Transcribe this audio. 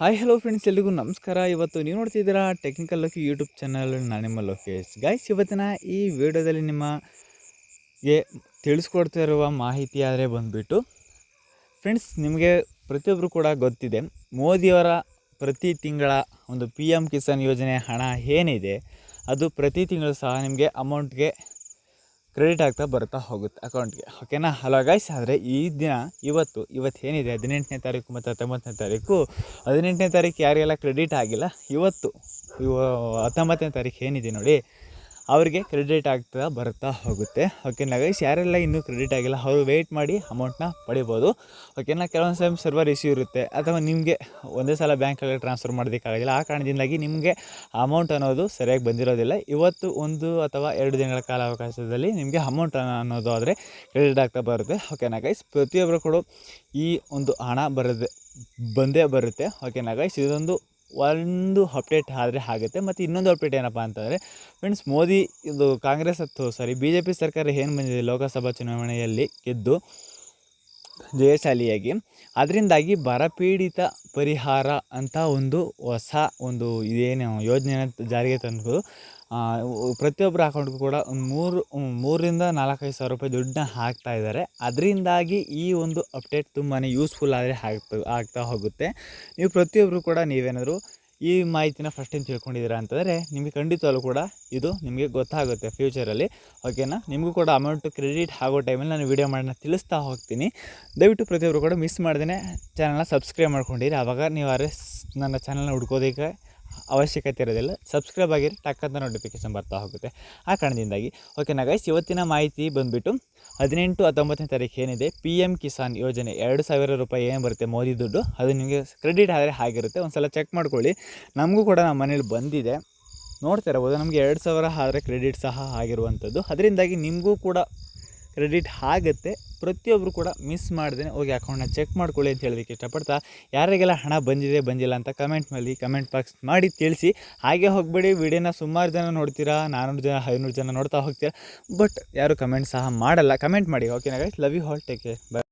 Hi hello friends ಎಲ್ರಿಗೂ ನಮಸ್ಕಾರ. ಇವತ್ತು ನೀವು ನೋಡ್ತಿದ್ದೀರಾ ಟೆಕ್ನಿಕಲ್ ಲೋಕಿ ಯೂಟ್ಯೂಬ್ ಚಾನಲ್ ನಾನು ನಿಮ್ಮ ಲೋಕೇಶ್. ಗಾಯ್ಸ್ ಇವತ್ತಿನ ಈ ವಿಡಿಯೋದಲ್ಲಿ ನಿಮಗೆ ತಿಳಿಸ್ಕೊಡ್ತಾ ಇರುವ ಮಾಹಿತಿ ಆದರೆ ಬಂದುಬಿಟ್ಟು ಫ್ರೆಂಡ್ಸ್ ನಿಮಗೆ ಪ್ರತಿಯೊಬ್ಬರು ಕೂಡ ಗೊತ್ತಿದೆ, ಮೋದಿಯವರ ಪ್ರತಿ ತಿಂಗಳ ಒಂದು ಪಿ ಎಂ ಕಿಸಾನ್ ಯೋಜನೆ ಹಣ ಏನಿದೆ, ಅದು ಪ್ರತಿ ತಿಂಗಳು ಸಹ ನಿಮಗೆ ಅಮೌಂಟ್ಗೆ ಕ್ರೆಡಿಟ್ ಆಗ್ತಾ ಬರ್ತಾ ಹೋಗುತ್ತೆ ಅಕೌಂಟ್ಗೆ. ಓಕೆನಾ? ಹಲೋ ಗೈಸ್ ಆದರೆ ಈ ದಿನ, ಇವತ್ತು ಇವತ್ತು ಏನಿದೆ ಹದಿನೆಂಟನೇ ತಾರೀಕು ಮತ್ತು ಹತ್ತೊಂಬತ್ತನೇ ತಾರೀಕು. ಹದಿನೆಂಟನೇ ತಾರೀಕು ಯಾರಿಗೆಲ್ಲ ಕ್ರೆಡಿಟ್ ಆಗಿಲ್ಲ? ಇವತ್ತು. ಇವ ಹತ್ತೊಂಬತ್ತನೇ ತಾರೀಕು ಏನಿದೆ ನೋಡಿ? ಅವರಿಗೆ ಕ್ರೆಡಿಟ್ ಆಗ್ತಾ ಬರ್ತಾ ಹೋಗುತ್ತೆ. ಓಕೆನಾ ಗೈಸ್ ಯಾರೆಲ್ಲ ಇನ್ನೂ ಕ್ರೆಡಿಟ್ ಆಗಿಲ್ಲ, ಅವರು ವೆಯ್ಟ್ ಮಾಡಿ ಅಮೌಂಟ್ನ ಪಡಿಬೋದು. ಓಕೆನಾ ಕೆಲವೊಂದು ಟೈಮ್ ಸರ್ವರ್ ಇಶ್ಯೂ ಇರುತ್ತೆ. ಅಥವಾ ನಿಮಗೆ ಒಂದೇ ಸಲ ಬ್ಯಾಂಕಲ್ಲಿ ಟ್ರಾನ್ಸ್ಫರ್ ಮಾಡೋದಕ್ಕಾಗಿಲ್ಲ ಆ ಕಾರಣದಿಂದಾಗಿ ನಿಮಗೆ ಅಮೌಂಟ್ ಅನ್ನೋದು ಸರಿಯಾಗಿ ಬಂದಿರೋದಿಲ್ಲ. ಇವತ್ತು ಒಂದು ಅಥವಾ ಎರಡು ದಿನಗಳ ಕಾಲಾವಕಾಶದಲ್ಲಿ ನಿಮಗೆ ಅಮೌಂಟ್ ಅನ್ನೋದು ಆದರೆ ಕ್ರೆಡಿಟ್ ಆಗ್ತಾ ಬರುತ್ತೆ. ಓಕೆನಾ ಗೈಸ್ ಪ್ರತಿಯೊಬ್ಬರು ಕೂಡ ಈ ಒಂದು ಹಣ ಬರದೆ, ಬಂದೇ ಬರುತ್ತೆ. ಓಕೆನಾ ಗೈಸ್ ಇದೊಂದು ಒಂದು ಅಪ್ಡೇಟ್ ಆದರೆ ಆಗುತ್ತೆ. ಮತ್ತು ಇನ್ನೊಂದು ಅಪ್ಡೇಟ್ ಏನಪ್ಪ ಅಂತಂದರೆ ಫ್ರೆಂಡ್ಸ್ ಮೋದಿ ಇದು ಕಾಂಗ್ರೆಸ್ ಅಥವಾ ಸಾರಿ ಬಿ ಜೆ ಪಿ ಸರ್ಕಾರ ಏನು ಬಂದಿದೆ ಲೋಕಸಭಾ ಚುನಾವಣೆಯಲ್ಲಿ ಗೆದ್ದು ಜಯಶಾಲಿಯಾಗಿ. ಅದರಿಂದಾಗಿ ಬರಪೀಡಿತ ಪರಿಹಾರ ಅಂತ ಒಂದು ಹೊಸ ಒಂದು ಇದೇನು ಯೋಜನೆಯನ್ನು ಜಾರಿಗೆ ತಂದು ಪ್ರತಿಯೊಬ್ಬರ ಅಕೌಂಟ್ಗೂ ಕೂಡ ಒಂದು ಮೂರು, ಮೂರರಿಂದ ನಾಲ್ಕೈದು ಸಾವಿರ ರೂಪಾಯಿ ದುಡ್ಡನ್ನ ಹಾಕ್ತಾ ಇದ್ದಾರೆ. ಅದರಿಂದಾಗಿ ಈ ಒಂದು ಅಪ್ಡೇಟ್ ತುಂಬಾ ಯೂಸ್ಫುಲ್ ಆದರೆ ಆಗ್ತಾ ಆಗ್ತಾ ಹೋಗುತ್ತೆ. ನೀವು ಪ್ರತಿಯೊಬ್ಬರು ಕೂಡ ನೀವೇನಾದರೂ ಈ ಮಾಹಿತಿನ ಫಸ್ಟ್ ಟೈಮ್ ತಿಳ್ಕೊಂಡಿದ್ದೀರಾ ಅಂತಂದರೆ ನಿಮಗೆ ಖಂಡಿತವಾಗ್ಲೂ ಕೂಡ ಇದು ನಿಮಗೆ ಗೊತ್ತಾಗುತ್ತೆ ಫ್ಯೂಚರಲ್ಲಿ ಓಕೆನಾ ನಿಮಗೂ ಕೂಡ ಅಮೌಂಟ್ ಕ್ರೆಡಿಟ್ ಆಗೋ ಟೈಮಲ್ಲಿ ನಾನು ವೀಡಿಯೋ ಮಾಡೋಣ ತಿಳಿಸ್ತಾ ಹೋಗ್ತೀನಿ. ದಯವಿಟ್ಟು ಪ್ರತಿಯೊಬ್ಬರು ಕೂಡ ಮಿಸ್ ಮಾಡ್ದೇ ಚಾನಲ್ನ ಸಬ್ಸ್ಕ್ರೈಬ್ ಮಾಡ್ಕೊಂಡಿರಿ. ಆವಾಗ ನೀವು ಅರೆ ನನ್ನ ಚಾನಲ್ನ ಹುಡ್ಕೋದಕ್ಕೆ ಅವಶ್ಯಕತೆ ಇರೋದಿಲ್ಲ. ಸಬ್ಸ್ಕ್ರೈಬ್ ಆಗಿರಿ ಟಕ್ಕಂತ ನೋಟಿಫಿಕೇಶನ್ ಬರ್ತಾ ಹೋಗುತ್ತೆ. ಆ ಕಾರಣದಿಂದಾಗಿ ಓಕೆನಾ ನಗೈಸ್ ಇವತ್ತಿನ ಮಾಹಿತಿ ಬಂದುಬಿಟ್ಟು, ಹದಿನೆಂಟು ಹತ್ತೊಂಬತ್ತನೇ ತಾರೀಕು ಏನಿದೆ? ಪಿ ಎಂ ಕಿಸಾನ್ ಯೋಜನೆ ಎರಡು ಸಾವಿರ ರೂಪಾಯಿ ಏನು ಬರುತ್ತೆ ಮೋದಿ ದುಡ್ಡು? ಅದು ನಿಮಗೆ ಕ್ರೆಡಿಟ್ ಆದರೆ ಆಗಿರುತ್ತೆ ಒಂದು ಸಲ ಚೆಕ್ ಮಾಡ್ಕೊಳ್ಳಿ. ನಮಗೂ ಕೂಡ ನಮ್ಮ ಮನೇಲಿ ಬಂದಿದೆ. ನೋಡ್ತಾ ಇರ್ಬೋದು, ನಮಗೆ ಎರಡು ಸಾವಿರ ಆದರೆ ಕ್ರೆಡಿಟ್ ಸಹ ಆಗಿರುವಂಥದ್ದು. ಅದರಿಂದಾಗಿ ನಿಮಗೂ ಕೂಡ ಕ್ರೆಡಿಟ್ ಆಗುತ್ತೆ. ಪ್ರತಿಯೊಬ್ಬರು ಕೂಡ ಮಿಸ್ ಮಾಡ್ದೇ ಹೋಗಿ ಅಕೌಂಟ್ನ ಚೆಕ್ ಮಾಡ್ಕೊಳ್ಳಿ ಅಂತ ಹೇಳೋದಕ್ಕೆ ಇಷ್ಟಪಡ್ತಾ. ಯಾರಿಗೆಲ್ಲ ಹಣ ಬಂದಿದೆ, ಬಂದಿಲ್ಲ ಅಂತ ಕಮೆಂಟ್ ಮಾಡಿ ಕಮೆಂಟ್ ಬಾಕ್ಸ್ ಮಾಡಿ ತಿಳಿಸಿ. ಹಾಗೆ ಹೋಗಬೇಡಿ ವಿಡಿಯೋನ ಸುಮಾರು ಜನ ನೋಡ್ತೀರಾ ನಾನ್ನೂರು ಜನ, ಐನೂರು ಜನ ನೋಡ್ತಾ ಹೋಗ್ತೀರಾ. ಬಟ್ ಯಾರು ಕಮೆಂಟ್ ಸಹ ಮಾಡಲ್ಲ. ಕಮೆಂಟ್ ಮಾಡಿ. ಓಕೆನಾ love you all take care bye